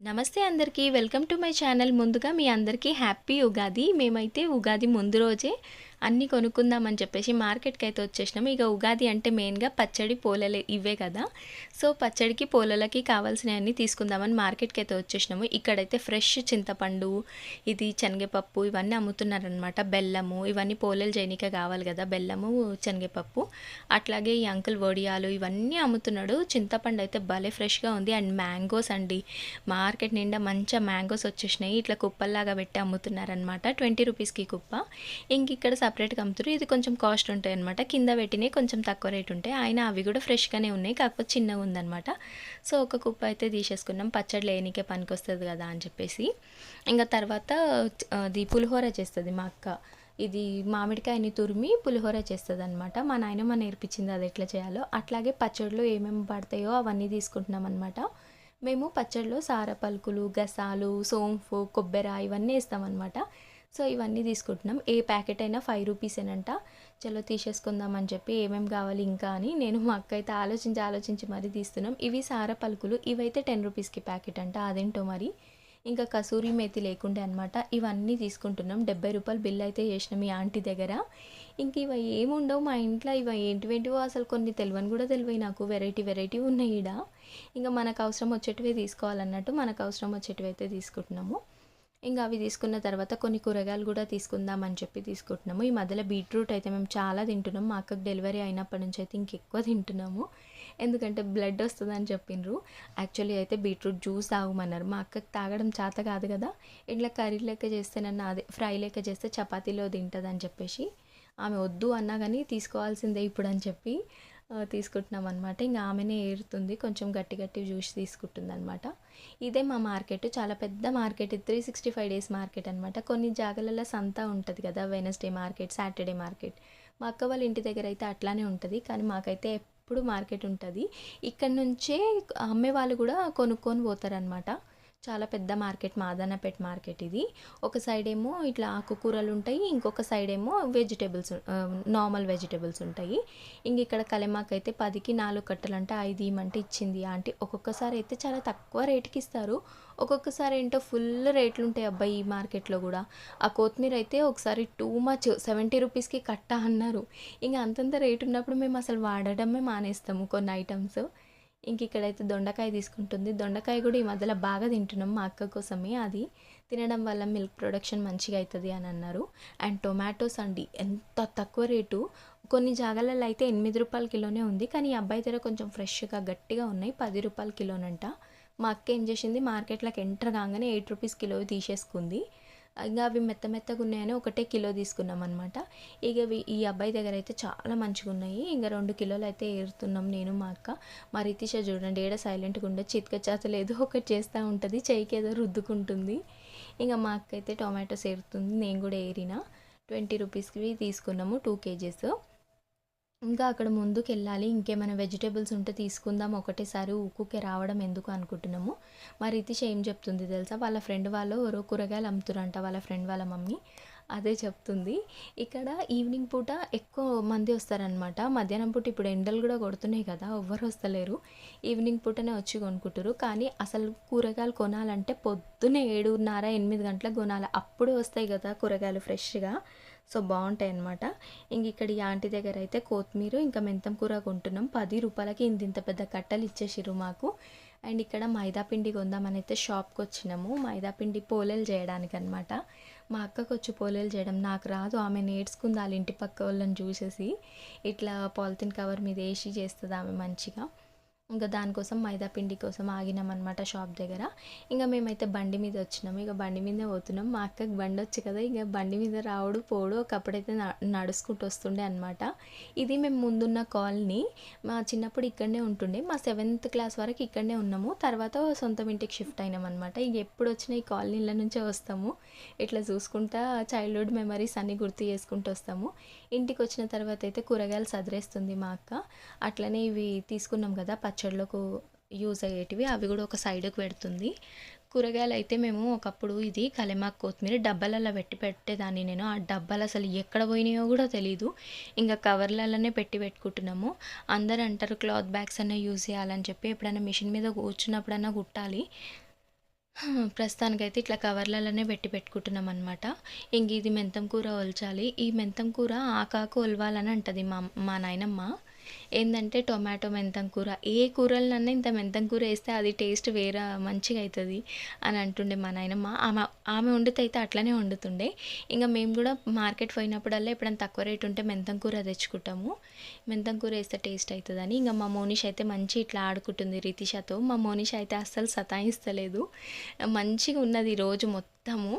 నమస్తే అందరికీ. Welcome to my channel. ముందుగా మీ అందరికీ హ్యాపీ ఉగాది. మేమైతే ఉగాది ముందు రోజే అన్నీ కొనుక్కుందామని చెప్పేసి మార్కెట్కి అయితే వచ్చేసినాము. ఇక ఉగాది అంటే మెయిన్గా పచ్చడి పోలలే ఇవే కదా. సో పచ్చడికి పోలలకి కావాల్సినవన్నీ తీసుకుందామని మార్కెట్కి అయితే వచ్చేసినాము. ఇక్కడైతే ఫ్రెష్ చింతపండు ఇది శనగపప్పు ఇవన్నీ అమ్ముతున్నారనమాట బెల్లము ఇవన్నీ పోలలు చేయనికే కావాలి కదా బెల్లము శనగపప్పు. అట్లాగే ఈ అంకుల్ వడియాలు ఇవన్నీ అమ్ముతున్నాడు. చింతపండు అయితే భలే ఫ్రెష్గా ఉంది. అండ్ మ్యాంగోస్ అండి. మార్కెట్ నిండా మంచిగా మ్యాంగోస్ వచ్చేసినాయి. ఇట్లా కుప్పల్లాగా పెట్టి అమ్ముతున్నారనమాట ట్వంటీ రూపీస్కి కుప్ప. ఇంక ఇక్కడ సపరేట్గా అమ్ముతారు ఇది కొంచెం కాస్ట్ ఉంటాయి అనమాట కింద పెట్టినవి కొంచెం తక్కువ రేట్ ఉంటాయి. ఆయన అవి కూడా ఫ్రెష్గానే ఉన్నాయి. కాకపోతే చిన్నగా ఉందనమాట సో ఒక కుప్ప అయితే తీసేసుకున్నాం. పచ్చడి లేనికే పనికి వస్తుంది కదా అని చెప్పేసి. ఇంకా తర్వాత అది పులిహోర చేస్తుంది మా అక్క. ఇది మామిడికాయని తురిమి పులిహోర చేస్తుంది అనమాట మా నాయనమ్మ నేర్పించింది అది ఎట్లా చేయాలో. అట్లాగే పచ్చడిలో ఏమేమి పడతాయో అవన్నీ తీసుకుంటున్నాం అనమాట మేము పచ్చడిలో సార పలుకులు గసాలు సోంపు కొబ్బరి ఇవన్నీ వేస్తామన్నమాట. సో ఇవన్నీ తీసుకుంటున్నాం. ఏ ప్యాకెట్ అయినా ఫైవ్ రూపీసేనంట చలో తీసేసుకుందామని చెప్పి ఏమేమి కావాలి ఇంకా అని నేను మా అక్క అయితే ఆలోచించి ఆలోచించి మరీ తీస్తున్నాం. ఇవి సార పలుకులు. ఇవైతే టెన్ రూపీస్కి ప్యాకెట్ అంట. అదేంటో మరి? ఇంకా కసూరి మేతి లేకుండే అనమాట ఇవన్నీ తీసుకుంటున్నాం. డెబ్బై రూపాయలు బిల్ అయితే చేసినాం మీ ఆంటీ దగ్గర. ఇంక ఇవి ఏముండవు మా ఇంట్లో. ఇవి ఏంటివేంటివో అసలు కొన్ని తెలియని కూడా తెలివి నాకు. వెరైటీ వెరైటీ ఉన్నాయి ఈడ. ఇంకా మనకు అవసరం వచ్చేటివే తీసుకోవాలన్నట్టు మనకు అవసరం వచ్చేటివి అయితే తీసుకుంటున్నాము. ఇంకా అవి తీసుకున్న తర్వాత కొన్ని కూరగాయలు కూడా తీసుకుందామని చెప్పి తీసుకుంటున్నాము. ఈ మధ్యలో బీట్రూట్ అయితే మేము చాలా తింటున్నాం మా అక్కకు డెలివరీ అయినప్పటి నుంచి అయితే ఇంకెక్కువ తింటున్నాము. ఎందుకంటే బ్లడ్ వస్తుందని చెప్పిండ్రు యాక్చువల్లీ అయితే బీట్రూట్ జ్యూస్ తాగమన్నారు. మా అక్కకు తాగడం చేత కాదు కదా. ఇట్లా కర్రీ లెక్క చేస్తేనన్నా అదే ఫ్రై లెక్క చేస్తే చపాతీలో తింటుంది అని చెప్పేసి ఆమె వద్దు అన్నా కానీ తీసుకోవాల్సిందే ఇప్పుడు అని చెప్పి తీసుకుంటున్నాం అనమాట ఇంకా ఆమెనే ఏరుతుంది. కొంచెం గట్టి గట్టి జ్యూస్ తీసుకుంటుంది అనమాట ఇదే మా మార్కెట్. చాలా పెద్ద market. Three sixty five days market అనమాట కొన్ని జాగాలలో సంత ఉంటుంది కదా వెనస్డే మార్కెట్ సాటర్డే మార్కెట్. మా అక్క వాళ్ళ ఇంటి దగ్గర అయితే అట్లానే ఉంటుంది. కానీ మాకైతే ఎప్పుడు మార్కెట్ ఉంటుంది. ఇక్కడ నుంచే అమ్మే వాళ్ళు కూడా కొనుక్కొని పోతారనమాట చాలా పెద్ద మార్కెట్ మాదన్నపేట మార్కెట్ ఇది. ఒక సైడ్ ఏమో ఇట్లా ఆకుకూరలు ఉంటాయి ఇంకొక సైడ్ ఏమో వెజిటేబుల్స్ నార్మల్ వెజిటేబుల్స్ ఉంటాయి. ఇంక ఇక్కడ కలెమాకు అయితే పదికి నాలుగు కట్టలు అంటే ఐదు ఇమ్మంటే ఇచ్చింది. ఆంటీ ఒక్కొక్కసారి అయితే చాలా తక్కువ రేటుకి ఇస్తారు. ఒక్కొక్కసారి ఏంటో ఫుల్ రేట్లు ఉంటాయి అబ్బాయి ఈ మార్కెట్లో కూడా. ఆ కొత్తిమీర అయితే ఒకసారి టూ మచ్ సెవెంటీ రూపీస్కి కట్ట అన్నారు. ఇంకా అంతంత రేట్ ఉన్నప్పుడు మేము అసలు వాడడమే మానేస్తాము కొన్ని ఐటమ్స్. ఇంక ఇక్కడైతే దొండకాయ తీసుకుంటుంది. దొండకాయ కూడా ఈ మధ్యలో బాగా తింటున్నాం మా అక్క కోసమే. అది తినడం వల్ల మిల్క్ ప్రొడక్షన్ మంచిగా అవుతుంది అని అన్నారు. అండ్ టొమాటోస్ అండి ఎంత తక్కువ రేటు. కొన్ని జాగాలలో అయితే ఎనిమిది రూపాయల కిలోనే ఉంది. కానీ ఈ అబ్బాయి దగ్గర కొంచెం ఫ్రెష్గా గట్టిగా ఉన్నాయి. పది రూపాయల కిలోనంట. మా అక్క ఏం చేసింది? మార్కెట్లోకి ఎంటర్ కాగానే ఎయిట్ రూపీస్ కిలో తీసేసుకుంది. ఇంకా అవి మెత్త మెత్తగా ఉన్నాయని ఒకటే కిలో తీసుకున్నాం అనమాట ఇక ఈ అబ్బాయి దగ్గర అయితే చాలా మంచిగా ఉన్నాయి. ఇంకా రెండు కిలోలు అయితే ఏరుతున్నాం నేను మా అక్క. మా రితీష చూడండి ఏడ సైలెంట్గా ఉండే చితక చేతలు ఏదో ఒకటి చేస్తూ ఉంటుంది. చేయికి ఏదో రుద్దుకుంటుంది. ఇంకా మా అక్క అయితే టొమాటోస్ ఏరుతుంది. నేను కూడా ఏరిన. ట్వంటీ రూపీస్కి తీసుకున్నాము టూ కేజీస్. ఇంకా అక్కడ ముందుకు వెళ్ళాలి ఇంకేమైనా వెజిటేబుల్స్ ఉంటే తీసుకుందాం ఒకటేసారి ఊకుకే రావడం ఎందుకు అనుకుంటున్నాము? మా రితీష్ ఏం చెప్తుంది తెలుసా? వాళ్ళ ఫ్రెండ్ వాళ్ళు ఎవరో కూరగాయలు అమ్ముతురంట వాళ్ళ ఫ్రెండ్ వాళ్ళ మమ్మీ. అదే చెప్తుంది. ఇక్కడ ఈవినింగ్ పూట ఎక్కువ మంది వస్తారనమాట మధ్యాహ్నం పూట ఇప్పుడు ఎండలు కూడా కొడుతున్నాయి కదా ఎవ్వరు వస్తలేరు. ఈవినింగ్ పూటనే వచ్చి కొనుక్కుంటారు కానీ అసలు కూరగాయలు కొనాలంటే పొద్దున్నే ఏడున్నర ఎనిమిది గంటలకు కొనాలి. అప్పుడు వస్తాయి కదా కూరగాయలు ఫ్రెష్గా. సో బాగుంటాయి అనమాట ఇంక ఇక్కడ ఈ ఆంటీ దగ్గర అయితే కొత్తిమీర ఇంకా మెంతం కూర కొంటున్నాం. పది రూపాయలకి ఇంత ఇంత పెద్ద కట్టలు ఇచ్చేసిరు మాకు. అండ్ ఇక్కడ మైదాపిండి కొందామని అయితే షాప్కి వచ్చినాము. మైదాపిండి పోలేలు చేయడానికి అనమాట మా అక్కకు వచ్చి పోలేలు చేయడం నాకు రాదు. ఆమె నేర్చుకుంది వాళ్ళ ఇంటి పక్క వాళ్ళని చూసేసి. ఇట్లా పాలిథిన్ కవర్ మీద వేసి చేస్తుంది ఆమె మంచిగా. ఇంకా దానికోసం మైదా పిండి కోసం ఆగినాం అనమాట షాప్ దగ్గర. ఇంకా మేమైతే బండి మీద వచ్చినాము. ఇక బండి మీదే పోతున్నాం. మా అక్కకి బండి వచ్చి కదా ఇక బండి మీద రావడు పోడు ఒకప్పుడైతే నడుచుకుంటూ వస్తుండే అనమాట ఇది మేము ముందున్న కాలనీ. మా చిన్నప్పుడు ఇక్కడనే ఉంటుండే. మా సెవెంత్ క్లాస్ వరకు ఇక్కడనే ఉన్నాము. తర్వాత సొంతం ఇంటికి షిఫ్ట్ అయినాం అనమాట ఇక ఎప్పుడు వచ్చిన ఈ కాలనీల నుంచే వస్తాము. ఇట్లా చూసుకుంటా చైల్డ్హుడ్ మెమరీస్ అన్నీ గుర్తు చేసుకుంటూ వస్తాము. ఇంటికి వచ్చిన తర్వాత అయితే కూరగాయలు సదిరేస్తుంది మా అక్క. అట్లనే ఇవి తీసుకున్నాం కదా పచ్చళ్ళకు యూజ్ అయ్యేటివి అవి కూడా ఒక సైడ్కి పెడుతుంది. కూరగాయలు అయితే మేము ఒకప్పుడు ఇది కలెమాకు కొత్తిమీర డబ్బాలలో పెట్టి పెట్టేదాన్ని నేను. ఆ డబ్బాలు అసలు ఎక్కడ పోయినాయో కూడా తెలీదు. ఇంకా కవర్లలోనే పెట్టి పెట్టుకుంటున్నాము. అందరు అంటారు క్లాత్ బ్యాగ్స్ అన్న యూజ్ చేయాలని చెప్పి ఎప్పుడైనా మిషన్ మీద కూర్చున్నప్పుడన్నా కుట్టాలి. ప్రస్తుతానికైతే ఇట్లా కవర్లలోనే పెట్టి పెట్టుకుంటున్నాం అనమాట ఇంక ఇది మెంతం కూర ఒలచాలి. ఈ మెంతం కూర ఆకాకు ఒలవాలని అంటుంది మా మా నాయనమ్మ. ఏంటంటే టొమాటో మెంతం కూర. ఏ కూరలన్నా ఇంత మెంతం కూర వేస్తే అది టేస్ట్ వేరే మంచిగా అవుతుంది అని అంటుండే మా నాయనమ్మ ఆమె ఆమె వండితే అయితే అట్లనే వండుతుండే. ఇంకా మేము కూడా మార్కెట్ పోయినప్పుడల్లా ఎప్పుడైనా తక్కువ రేట్ ఉంటే మెంతం కూర తెచ్చుకుంటాము. మెంతం కూర వేస్తే టేస్ట్ అవుతుందని ఇంకా మా మోనిష్ అయితే మంచి ఇట్లా ఆడుకుంటుంది రితిషాతో. మా మోనిష్ అయితే అస్సలు సతాయిస్తలేదు. మంచిగా ఉన్నది ఈ రోజు మొత్తము.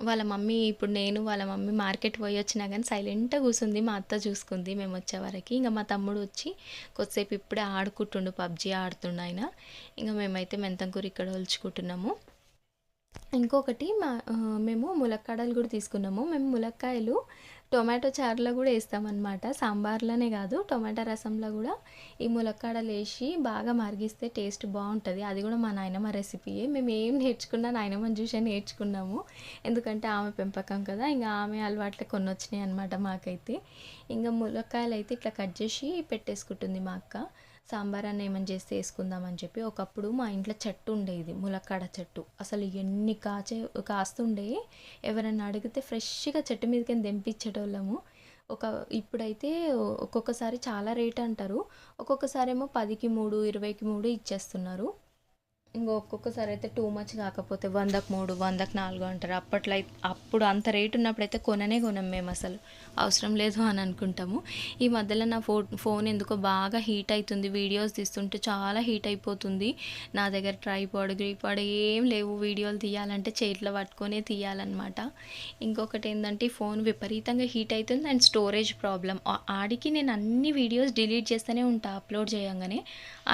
వాళ్ళ మమ్మీ ఇప్పుడు నేను వాళ్ళ మమ్మీ మార్కెట్ పోయి వచ్చినా కానీ సైలెంట్గా కూర్చుంది మా అత్త చూసుకుంది మేము వచ్చేవరకు ఇంకా మా తమ్ముడు వచ్చి కొద్దిసేపు ఇప్పుడే ఆడుకుంటుండు పబ్జీ ఆడుతుండు ఆయన. ఇంకా మేమైతే మెంతంకూర ఇక్కడ ఒలుచుకుంటున్నాము. ఇంకొకటి మా మేము ములక్కాడలు కూడా తీసుకున్నాము. మేము ములక్కాయలు టొమాటో చారులో కూడా వేస్తామన్నమాట. సాంబార్లోనే కాదు టొమాటో రసంలో కూడా. ఈ ములక్కాడలు వేసి బాగా మరిగిస్తే టేస్ట్ బాగుంటుంది. అది కూడా మా నాయనమ్మ రెసిపీయే మేము ఏం నేర్చుకున్నా నాయనమ్మని చూసే నేర్చుకున్నాము. ఎందుకంటే ఆమె పెంపకం కదా ఇంకా ఆమె అలవాట్లు కొన్ని వచ్చినాయి అనమాట మాకైతే. ఇంకా ములక్కాయలు అయితే ఇట్లా కట్ చేసి పెట్టేసుకుంటుంది మా అక్క. సాంబార్ అన్న ఏమని చేస్తే వేసుకుందామని చెప్పి ఒకప్పుడు మా ఇంట్లో చెట్టు ఉండేది ములక్కాడ చెట్టు. అసలు ఎన్ని కాచే కాస్తుండే ఎవరైనా అడిగితే ఫ్రెష్గా చెట్టు మీదకి తెంపించేటోళ్ళము. ఒక ఇప్పుడైతే ఒక్కొక్కసారి చాలా రేట్ అంటారు. ఒక్కొక్కసారి ఏమో పదికి మూడు ఇరవైకి మూడు ఇచ్చేస్తున్నారు. ఇంకో ఒక్కొక్కసారి అయితే టూ మచ్ కాకపోతే వందకు మూడు వందకు నాలుగు అంటారు. అప్పట్లో అయితే అప్పుడు అంత రేట్ ఉన్నప్పుడైతే కొననే కొనం మేము అసలు. అవసరం లేదు అని అనుకుంటాము. ఈ మధ్యలో నా ఫో ఫోన్ ఎందుకో బాగా హీట్ అవుతుంది వీడియోస్ తీస్తుంటే చాలా హీట్ అయిపోతుంది. నా దగ్గర ట్రైపాడ్ గ్రీపాడ్ ఏం లేవు. వీడియోలు తీయాలంటే చేతిలో పట్టుకొనే తీయాలన్నమాట. ఇంకొకటి ఏంటంటే ఈ ఫోన్ విపరీతంగా హీట్ అవుతుంది అండ్ స్టోరేజ్ ప్రాబ్లం ఆడికి నేను అన్ని వీడియోస్ డిలీట్ చేస్తూనే ఉంటా అప్లోడ్ చేయంగానే.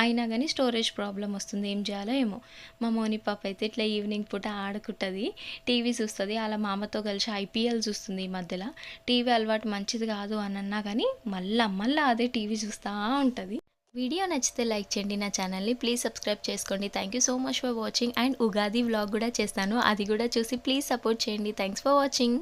అయినా కానీ స్టోరేజ్ ప్రాబ్లం వస్తుంది. ఏం చేయాలో ఏమో. మా మోని పాప అయితే ఇట్లా ఈవినింగ్ పూట ఆడుకుంటుంది టీవీ చూస్తుంది. అలా మామతో కలిసి ఐపీఎల్ చూస్తుంది ఈ మధ్యలో. టీవీ అలవాటు మంచిది కాదు అని అన్నా కానీ మళ్ళా మళ్ళీ అదే టీవీ చూస్తూ ఉంటుంది. వీడియో నచ్చితే లైక్ చేయండి నా ఛానల్ని. ప్లీజ్ సబ్స్క్రైబ్ చేసుకోండి. Thank you so much for watching and Ugadi vlog కూడా చేస్తాను. అది కూడా చూసి ప్లీజ్ సపోర్ట్ చేయండి. Thanks for watching